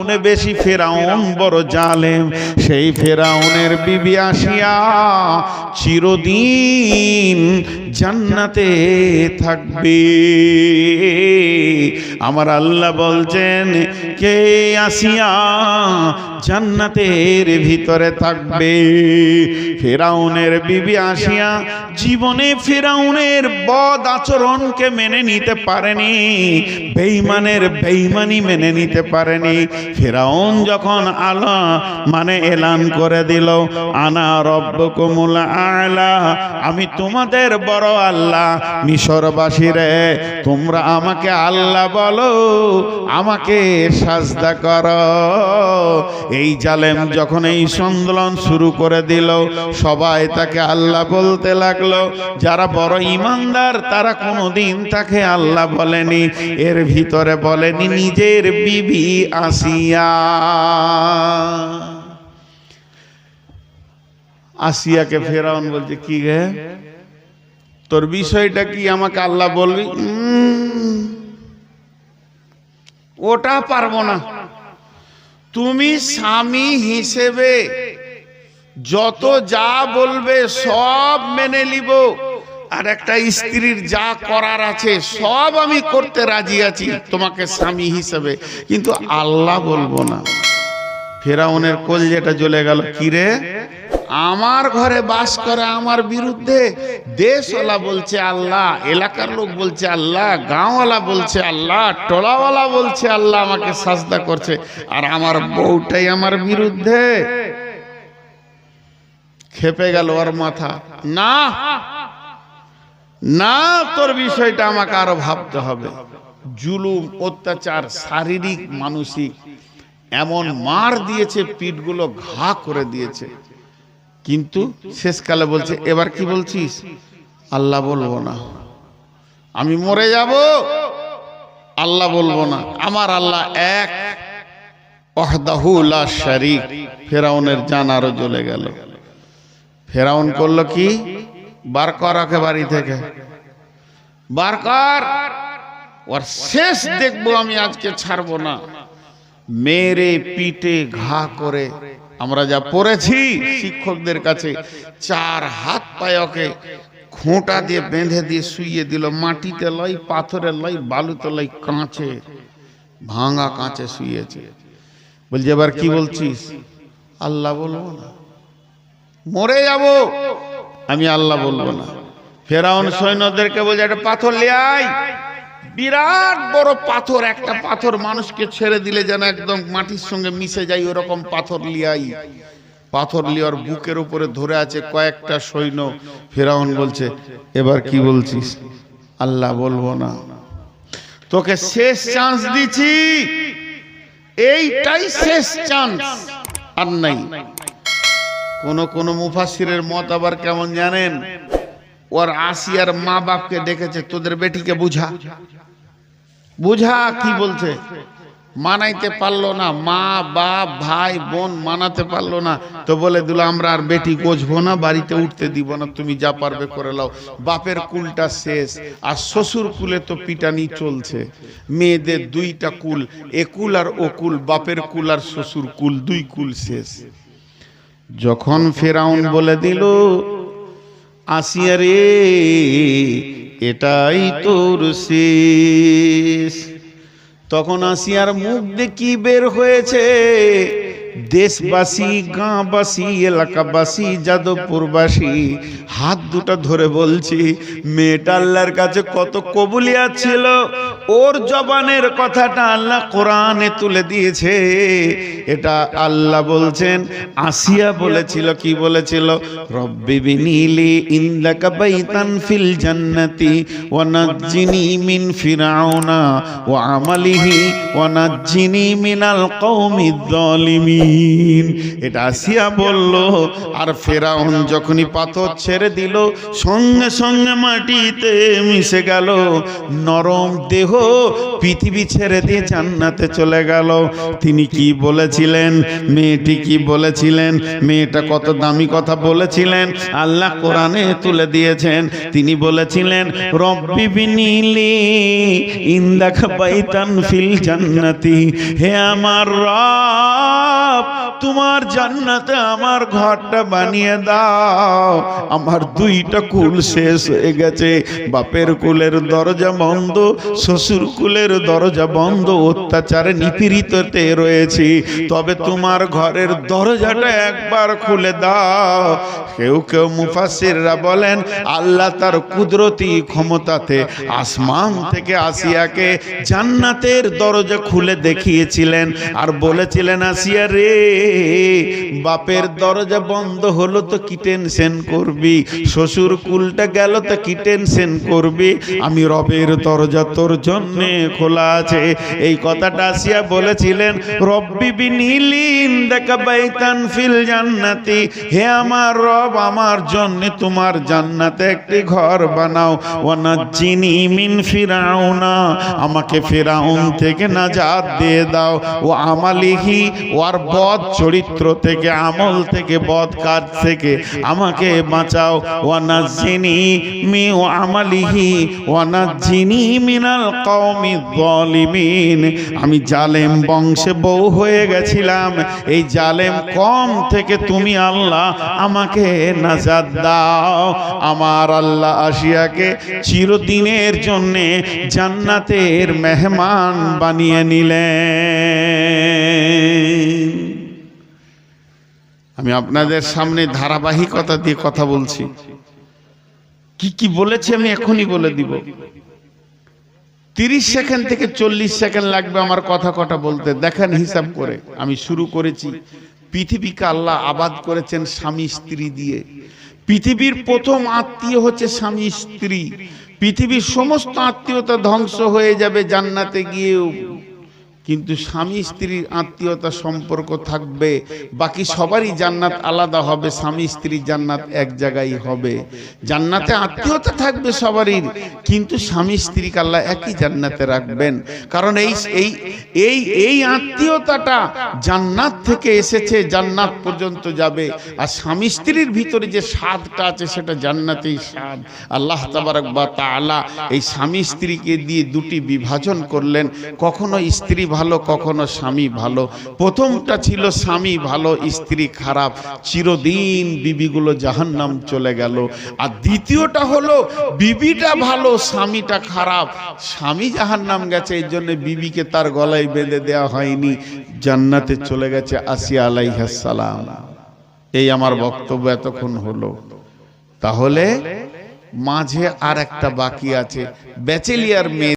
বেশি ফেরাউন বড় জালেম। সেই ফেরাউনের বিবি আসিয়া চিরদিন জান্নাতে থাকবে। আমার আল্লাহ বলছেন, কে আসিয়া জান্নাতের ভিতরে থাকবে? ফেরাউনের বিবি আসিয়া জীবনে ফেরাউনের বদ আচরণকে মেনে নিতে পারেনি বেইমানের বেইমানি মেনে নিতে পারেনি। ফেরাউন যখন আলা মানে এলান করে দিল, আনা রব্বকুমুল আলা, আমি তোমাদের বড় আল্লাহ। মিশরবাসীরে তোমরা আমাকে আল্লাহ বলো, আমাকে সাজদা করো। এই জালেম যখন এই সন্দোলন শুরু করে দিল, সবাই তাকে আল্লাহ বলতে লাগল। যারা বড় ইমানদার, তারা কোনোদিন তাকে আল্লাহ বলেনি। এর ভিতরে বলেনি, নিজের বিবি আসিয়া। আসিয়াকে ফেরাউন বলছে, কি গে তোর বিষয়টা কি আমাকে আল্লাহ বলবি? ওটা পারব না। তুমি স্বামী হিসেবে যত যা বলবে সব মেনে নিব। আর একটা স্ত্রীর যা করার আছে সব আমি করতে রাজি আছি তোমাকে স্বামী হিসেবে। কিন্তু আল্লাহ বলব না। ফেরাউনের কোল যেটা জ্বলে গেল। কিরে আমার ঘরে বাস করে আমার বিরুদ্ধে দেশওয়ালা বলছে আল্লাহ, এলাকার লোক বলছে আল্লাহ, গাঁওয়ালা বলছে আল্লাহ, টোলাওয়ালা বলছে আল্লাহ আমাকে সাজদা করছে। আর আমার বউটাই আমার বিরুদ্ধে খেপে গেল ওর মাথা। না না, তোর বিষয়টা আমাকে আরও ভাবতে হবে। জুলুম, অত্যাচার, শারীরিক, মানসিক, এমন মার দিয়েছে, পিঠগুলো ঘা করে দিয়েছে। কিন্তু শেষকালে বলছে, এবার কি বলছিস? আল্লাহ বলব না। আমি মরে যাব? আল্লাহ বলব না। আমার আল্লাহ এক। অহদাহুল্লা শরিক। ফেরাউনের জান আরও জ্বলে গেল। ফেরাউন করল কি? বার কর ওকে বাড়ি থেকে। বার কর। ওর শেষ দেখব আমি, আজকে ছাড়বো না। মেরে, পিটে, ঘা করে আমরা যা পড়েছি শিক্ষকদের কাছে, চার হাত পায়কে খোঁটা দিয়ে বেঁধে দিয়ে শুইয়ে দিল, মাটিতে লই পাথরে লই, বালুতে লই, কাঁচে, ভাঙা কাঁচে শুয়েছে বলছে, এবার কি বলছিস? আল্লাহ বলব না। মরে যাব? আমি আল্লাহ বলব না। ফেরাউন সৈন্যদেরকে বলছে, একটা পাথর লিয়াই বিরাট বড় পাথর, একটা পাথর মানুষকে ছেড়ে দিলে যেন একদম মাটির সঙ্গে মিশে যায়, ওরকম পাথর লিয়াই। পাথর লিয়ার বুকের উপরে ধরে আছে কয়েকটা সৈন্য। ফেরাউন বলছে, এবার কি বলছিস? আল্লাহ বলব না। তোকে শেষ চান্স দিছি এইটাই শেষ চান্স। আর নাই। কোন কোন মুফাসিরের মত আবার কেমন জানেন? ওর আসিয়ার মা বাপকে ডেকেছে, তোদের বেটিকে বুঝা। বুঝা কি বলছে? মানাইতে পারল না, মা, বাপ, ভাই, বোন মানাতে পারল না। তো বলে, দিল, আমরা আর বেটি গোছবো না, বাড়িতে উঠতে দিব না, তুমি যা পারবে করে লাও। বাপের কুলটা শেষ, আর শ্বশুর কুলে তো পিটানি চলছে। মেয়েদের দুইটা কুল একুল আর ওকুল বাপের কুল আর শ্বশুর কুল, দুই কুল শেষ। যখন ফেরাউন বলে দিল আসিয়া রে, এটাই তোর শেষ। তখন আসিয়ার মুখ দিয়ে কি বের হয়েছে, দেশবাসী গাঁবাসী এলাকাবাসী, যাদবপুরবাসী। হাত দুটা ধরে বলছি, মেয়েটা আল্লাহর কাছে কত কবুলিয়া ছিল। ওর জবানের কথাটা আল্লাহ কোরআনে তুলে দিয়েছে। এটা আল্লাহ বলছেন, আসিয়া বলেছিল, কি বলেছিল? রব্বি বিনিলি ইন্দাকা বাইতান ফিল জান্নাতি ওয়া নাজ্জিনি মিন ফিরাউনা ওয়া আমালিহি ওয়া নাজ্জিনি মিনাল কওমিদ জালিমিন এটা আসিয়া বলল, আর ফেরাউন যখনই পাথর ছেড়ে দিল, সঙ্গে সঙ্গে মাটিতে মিশে গেল। নরম দেহ দেহ পৃথিবী ছেড়ে দিয়ে জান্নাতে চলে গেল। তিনি কি বলেছিলেন? মেয়েটি কি বলেছিলেন? মেয়েটা কত দামি কথা বলেছিলেন? আল্লাহ কোরআনে তুলে দিয়েছেন। তিনি বলেছিলেন, রব্বি বিনিলি ইন্দাক বাইতান ফিল জান্নাতি। হে আমার রব, তোমার জান্নাতে আমার ঘরটা বানিয়ে দাও। আমার দুইটা কুল শেষ হয়ে গেছে। বাপের কুলের দরজা বন্ধ, শ্বশুর কুলের দরজা বন্ধ, অত্যাচারে নিপীড়িততে রয়েছি। তবে তোমার ঘরের দরজাটা একবার খুলে দাও। কেউ কেউ মুফাসিররা বলেন, আল্লাহ তার কুদরতি ক্ষমতাতে আসমান থেকে আসিয়াকে জান্নাতের দরজা খুলে দেখিয়েছিলেন আর বলেছিলেন, আসিয়া রে, বাপের দরজা বন্ধ হলো তো কি টেনশন করবি? শ্বশুর কুলটা গেল তো কি টেনশন করবি? আমি রবের দরজা তোর জন্যে খোলা আছে। এই কথাটা আসিয়া বলেছিলেন, রব্বি বিনীলিন, দেখা বাইতান ফিল জান্নাতি। হে আমার রব, আমার জন্য তোমার জান্নাতে একটি ঘর বানাও। ওয়ানাজ্জিনি মিন ফিরাউনা, আমাকে ফিরাউন থেকে নাজাত দিয়ে দাও। ও আমালিহি ওর বদ চরিত্র থেকে, আমল থেকে বদ কাজ থেকে, আমাকে বাঁচাও। ওয়ানাজ্জিনি মি, ও আমালিহি, ওয়ানাজ্জিনি মিনাল আমি জালেম বংশে বউ হয়ে গেছিলাম। এই জালেম কম থেকে তুমি আল্লাহ আমাকে নাজাদ দাও। আমার আল্লাহ আসিয়াকে চিরদিনের জন্যে জান্নাতের মেহমান বানিয়ে নিলেন। আমি আপনাদের সামনে ধারাবাহিকতা দিয়ে কথা বলছি। কি কি বলেছি আমি এখনই বলে দিব। তিরিশ সেকেন্ড থেকে চল্লিশ সেকেন্ড লাগবে আমার কথা কটা বলতে। দেখেন হিসাব করে, আমি শুরু করেছি। পৃথিবীকে আল্লাহ আবাদ করেছেন স্বামী স্ত্রী দিয়ে। পৃথিবীর প্রথম আত্মীয় হচ্ছে স্বামী স্ত্রী। পৃথিবীর সমস্ত আত্মীয়তা ধ্বংস হয়ে যাবে জান্নাতে গিয়েও। কিন্তু স্বামী স্ত্রীর আত্মীয়তা সম্পর্ক থাকবে, বাকি সবারই জান্নাত আলাদা হবে, স্বামী স্ত্রীর জান্নাত এক জায়গায় হবে। জান্নাতে আত্মীয়তা থাকবে সবারই, কিন্তু স্বামী স্ত্রী আল্লাহ একই জান্নাতে রাখবেন। কারণ এই এই এই এই আত্মীয়তাটা জান্নাত থেকে এসেছে, জান্নাত পর্যন্ত যাবে। আর স্বামী স্ত্রীর ভিতরে যে স্বাদটা আছে, সেটা জান্নাতেই স্বাদ। আল্লাহ তাবারক বা তাআলা এই স্বামী স্ত্রীকে দিয়ে দুটি বিভাজন করলেন। কখনো স্ত্রী ভালো, কখনো স্বামী ভালো। প্রথমটা ছিল স্বামী ভালো, স্ত্রী খারাপ। চিরদিন বিবিগুলো জাহান্নাম চলে গেল। আর দ্বিতীয়টা হলো, বিবিটা ভালো, স্বামীটা খারাপ। স্বামী জাহান্নাম গেছে, এই জন্য বিবিকে তার গলায় বেঁধে দেওয়া হয়নি। জান্নাতে চলে গেছে আসিয়া আলাইহাস সালাম। এই আমার বক্তব্য এতক্ষণ হলো। তাহলে, মাঝে আর একটা বাকি আছে। ব্যাচেলিয়ার মেয়ে